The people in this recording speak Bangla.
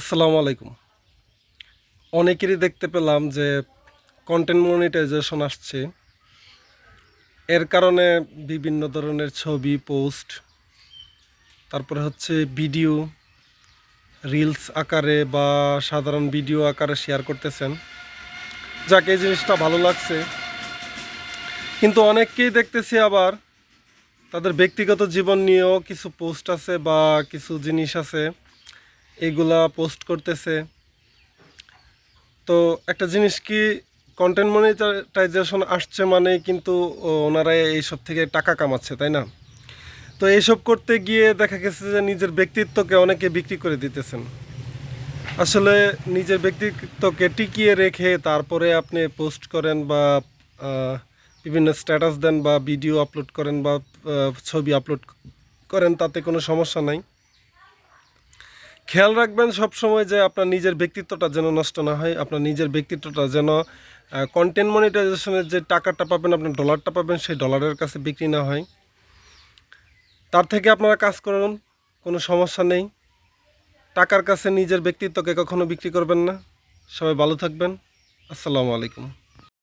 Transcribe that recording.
আসসালামু আলাইকুম। অনেকেরই দেখতে পেলাম যে কন্টেন্ট মনিটাইজেশন আসছে। এর কারণে বিভিন্ন ধরনের ছবি পোস্ট তারপরে হচ্ছে ভিডিও রিলস আকারে বা সাধারণ ভিডিও আকারে শেয়ার করতেছেন। যাকে, এই জিনিসটা ভালো লাগছে। কিন্তু অনেককেই দেখতেছি আবার তাদের ব্যক্তিগত জীবন নিয়েও কিছু পোস্ট আছে বা কিছু জিনিস আছে। এগুলা পোস্ট করতেছে। তো একটা জিনিস কি কন্টেন্ট মনিটাইজেশন আসছে মানে কিন্তু ওনারা এইসব থেকে টাকা কামাচ্ছে, তাই না? তো এইসব করতে গিয়ে দেখা গেছে যে নিজের ব্যক্তিত্বকে অনেকে বিক্রি করে দিতেছেন। আসলে নিজের ব্যক্তিত্বকে টিকিয়ে রেখে তারপরে আপনি পোস্ট করেন বা বিভিন্ন স্ট্যাটাস দেন বা ভিডিও আপলোড করেন বা ছবি আপলোড করেন, তাতে কোনো সমস্যা নাই। খেয়াল রাখবেন সবসময় যে আপনার নিজের ব্যক্তিত্বটা যেন নষ্ট না হয়, আপনার নিজের ব্যক্তিত্বটা যেন কন্টেন্ট মনিটাইজেশনের যে টাকাটা পাবেন, আপনার ডলারটা পাবেন, সেই ডলারের কাছে বিক্রি না হয়। তার থেকে আপনারা কাজ করুন, কোনো সমস্যা নেই। টাকার কাছে নিজের ব্যক্তিত্বকে কখনো বিক্রি করবেন না। সবাই ভালো থাকবেন। আসসালামু আলাইকুম।